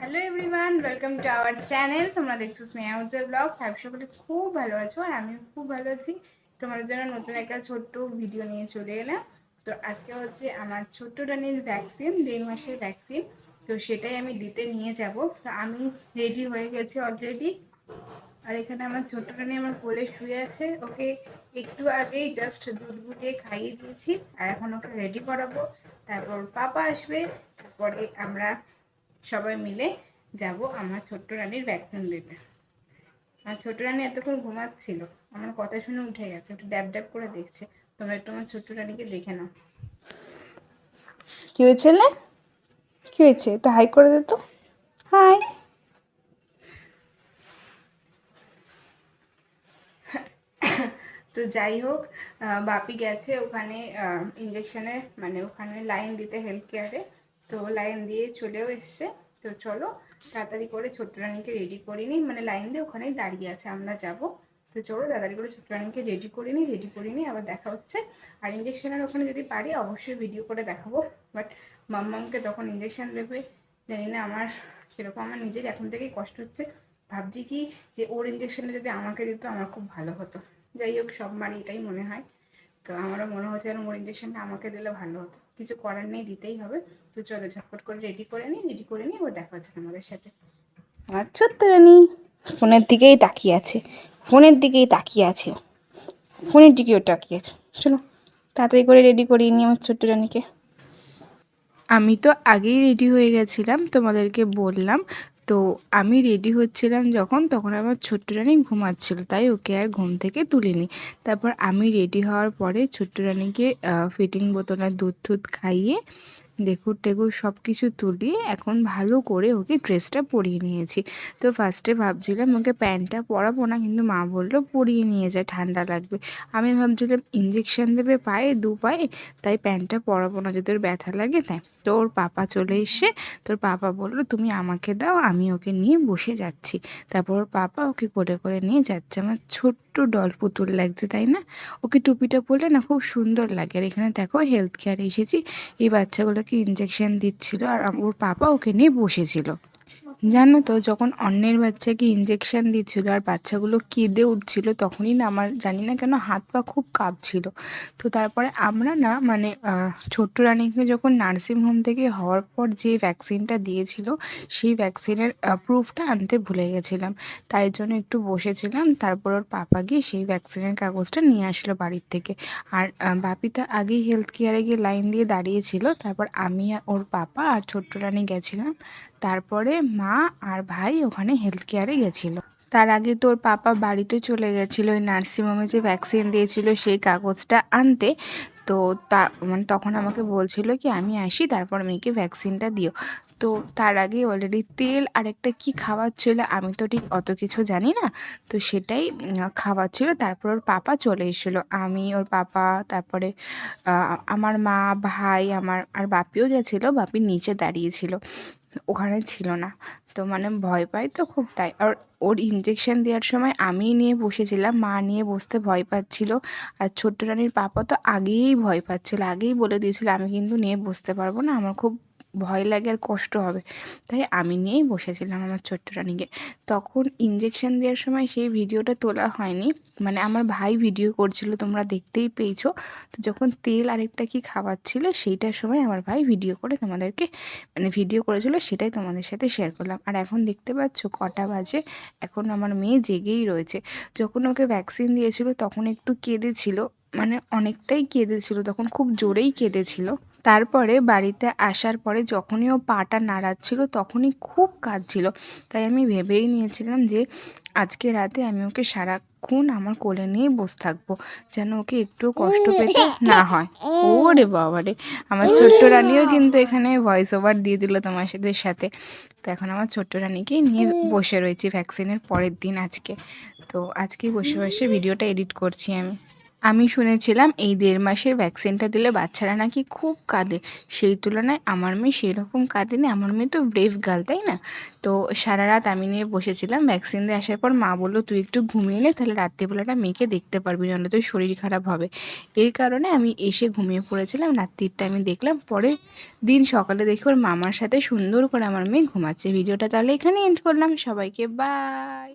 Hello everyone welcome to our channel তোমরা দেখছ স্নেহা উজ্জ্বল blogs আমি সকলে খুব ভালো আছো আর আমি খুব ভালো আছি। তোমার জন্য নতুন একটা ছোট্ট ভিডিও নিয়ে চলে এলাম। তো আজকে হচ্ছে আমার ছোট্ট রানির ভ্যাকসিন দেড় মাসের ভ্যাকসিন তো সেটাই আমি দিতে নিয়ে যাব। তো আমি রেডি হয়ে গেছি অলরেডি আর এখানে আমার ছোট্ট রানি আমার কোলে শুয়ে আছে। ওকে একটু আগেই জাস্ট দুধ গুলিয়ে খাইয়ে দিয়েছি। আর এখন ওকে রেডি করাবো। তারপর পাপা আসবে। তারপরে আমরা সবাই মিলে যাব আমার ছোট্ট রানীর ভ্যাকসিন দিতে। আমার ছোট্ট রানী এতক্ষণ ঘুমাচ্ছিল। আমার কথা শুনে উঠে গেছে। একটু ড্যাব ড্যাব করে দেখছে। তোমরা একটু আমার ছোট্ট রানীকে দেখে নাও। কি হয়েছে না কি হয়েছে? তো হাই করে দে তো। হাই। তো যাই হোক বাপি গেছে ওখানে ইঞ্জেকশনে মানে ওখানে লাইন দিতে হেলথ কেয়ারে তো লাইন দিয়ে চলেও এসছে। তো চলো, তাড়াতাড়ি করে ছোট্ট রানীকে রেডি করে নিই। মানে লাইন দিয়ে ওখানেই দাঁড়িয়ে আছে, আমরা যাব। তো চলো, তাড়াতাড়ি করে ছোট্ট রানীকে রেডি করে নিই রেডি করে নিই আবার দেখা হচ্ছে। আর ইঞ্জেকশনের ওখানে যদি পারি, অবশ্যই ভিডিও করে দেখাবো। বাট মাম্মামকে তখন ইঞ্জেকশন দেবে। জানি না আমার সেরকম আমার নিজের এখন থেকেই কষ্ট হচ্ছে। ভাবছি কি যে ওর ইঞ্জেকশনটা যদি আমাকে দিত, আমার খুব ভালো হতো। যাই হোক, সব মারি এটাই মনে হয়। তো আমারও মনে হচ্ছে যেন ওর ইঞ্জেকশনটা আমাকে দিলে ভালো হতো। কিছু করার নেই, দিতেই হবে। তো চলো, ঝটপট করে রেডি করে নিই রেডি করে নিই এবার দেখা হচ্ছে তোমাদের সাথে। আমার ছোট্ট রানী ফোনের দিকেই তাকিয়ে আছে, ফোনের দিকেই তাকিয়ে আছে ও। ফোনের দিকেও তাকিয়ে আছে। চলো, তাড়াতাড়ি করে রেডি করিয়ে নিই আমার ছোট্ট রানীকে। আমি তো আগেই রেডি হয়ে গেছিলাম, তোমাদেরকে বললাম। তো আমি রেডি হচ্ছিলাম যখন, তখন আমার ছোট্ট রানী ঘুমাচ্ছিল, তাই ওকে আর ঘুম থেকে তুলিনি। তারপর আমি রেডি হওয়ার পরে ছোট্ট রানীকে ফিটিং বোতলে দুধ টুধ খাইয়ে দেখুর টেকুর সব কিছু তুলিয়ে এখন ভালো করে ওকে ড্রেসটা পরিয়ে নিয়েছি। তো ফার্স্টে ভাবছিলাম ওকে প্যান্টটা পরাবো না, কিন্তু মা বলল পরিয়ে নিয়ে যায় ঠান্ডা লাগবে। আমি ভাবছিলাম ইঞ্জেকশন দেবে পায়ে, দু পায়ে, তাই প্যান্টটা পরাবো না, যদি ওর ব্যথা লাগে তাই। তো ওর পাপা চলে এসে, তোর পাপা বলল, তুমি আমাকে দাও, আমি ওকে নিয়ে বসে যাচ্ছি। তারপর ওর পাপা ওকে কোলে করে নিয়ে যাচ্ছে। আমার ছোট্ট ডল পুতুল লাগছে, তাই না? ওকে টুপিটা পরলে না খুব সুন্দর লাগে। আর এখানে দেখো হেলথ কেয়ারে এসেছি। এই বাচ্চাগুলোকে ইঞ্জেকশন দিচ্ছিল আর ওর পাপা ওকে নিয়ে বসেছিল। জানো তো যখন অন্যের বাচ্চাকে ইঞ্জেকশন দিচ্ছিল আর বাচ্চাগুলো কেঁদে উঠছিল তখনই না আমার জানি না কেন হাত পা খুব কাঁপছিল। তো তারপরে আমরা না মানে ছোট্ট রানীকে যখন নার্সিং হোম থেকে হওয়ার পর যে ভ্যাকসিনটা দিয়েছিল সেই ভ্যাকসিনের প্রুফটা আনতে ভুলে গেছিলাম। তাই জন্য একটু বসেছিলাম তারপর ওর পাপা গিয়ে সেই ভ্যাকসিনের কাগজটা নিয়ে আসলো বাড়ির থেকে। আর আহ, বাপি তো আগেই হেলথ কেয়ারে গিয়ে লাইন দিয়ে দাঁড়িয়েছিল তারপর আমি আর ওর পাপা আর ছোট্ট রানী গেছিলাম। তারপরে মা আর ভাই ওখানে হেলথ কেয়ারে গেছিল। তার আগে তোর পাপা বাড়িতে চলে গেছিল, ওই নার্সিংহোমে যে ভ্যাকসিন দিয়েছিল সেই কাগজটা আনতে। তো তা মানে তখন আমাকে বলছিল কি, আমি আসি, তারপর মেয়েকে ভ্যাকসিনটা দিও। তো তার আগে অলরেডি তেল আর একটা কী ছিল আমি তো ঠিক অত কিছু জানি না। তো সেটাই উম, ছিল। তারপর ওর পাপা চলে এসেছিল। আমি ওর পাপা তারপরে আমার মা ভাই আমার আর বাপিও গেছিল বাপি নিচে দাঁড়িয়েছিল। ওখানে ছিল না। তো মানে ভয় পাই তো খুব তাই। আর ওর ইঞ্জেকশন দেওয়ার সময় আমিই নিয়ে বসেছিলাম। মা নিয়ে বসতে ভয় পাচ্ছিল। আর ছোট্ট রানীর পাপা তো আগেই ভয় পাচ্ছিল। আগেই বলে দিয়েছিল আমি কিন্তু নিয়ে বসতে পারব না। আমার খুব ভয় লাগে আর কষ্ট হবে। তাই আমি নিয়েই বসেছিলাম আমার ছোট্ট রানীকে। তখন ইঞ্জেকশন দেওয়ার সময় সেই ভিডিওটা তোলা হয়নি। মানে আমার ভাই ভিডিও করছিল, তোমরা দেখতেই পেয়েছ। তো যখন তেল আরেকটা কি খাওয়াচ্ছিল সেইটার সময় আমার ভাই ভিডিও করে তোমাদেরকে মানে ভিডিও করেছিল, সেটাই তোমাদের সাথে শেয়ার করলাম। আর এখন দেখতে পাচ্ছ, কটা বাজে। এখন আমার মেয়ে জেগেই রয়েছে। যখন ওকে ভ্যাকসিন দিয়েছিল, তখন একটু কেঁদেছিল। মানে অনেকটাই কেঁদেছিল, তখন খুব জোরেই কেঁদেছিল। তারপরে বাড়িতে আসার পরে যখনই ও পাটা নাড়াচ্ছিল তখনই খুব কাঁদছিল। তাই আমি ভেবেই নিয়েছিলাম যে আজকে রাতে আমি ওকে সারাক্ষণ আমার কোলে নিয়ে বসে থাকব, যেন ওকে একটু কষ্ট পেতে না হয়। ওরে বাবা রে! আমার ছোট্ট রানীও কিন্তু এখানে ভয়েস ওভার দিয়ে দিল তোমার সাথে সাথে। তো এখন আমার ছোট্ট রানীকেই নিয়ে বসে রয়েছি ভ্যাকসিনের পরের দিন আজকে। তো আজকে বসে বসে ভিডিওটা এডিট করছি আমি। আমি শুনেছিলাম এই দেড় মাসের ভ্যাকসিনটা দিলে বাচ্চারা নাকি খুব কাঁদে। সেই তুলনায় আমার মেয়ে সেরকম কাঁদেনি, আমার মেয়ে তো ব্রেভ গার্ল তাই না? তো সারা রাত আমি নিয়ে বসেছিলাম ভ্যাকসিন দিয়ে আসার পর মা বলল, তুই একটু ঘুমিয়ে নে, তাহলে রাত্রিবেলাটা মেয়েকে দেখতে পারবি, নাহলে তোর শরীর খারাপ হবে। এর কারণে আমি এসে ঘুমিয়ে পড়েছিলাম রাত্রিটা আমি দেখলাম, পরে দিন সকালে দেখি ওর মামার সাথে সুন্দর করে আমার মেয়ে ঘুমাচ্ছে। ভিডিওটা তাহলে এখানে এন্ড করলাম। সবাইকে বাই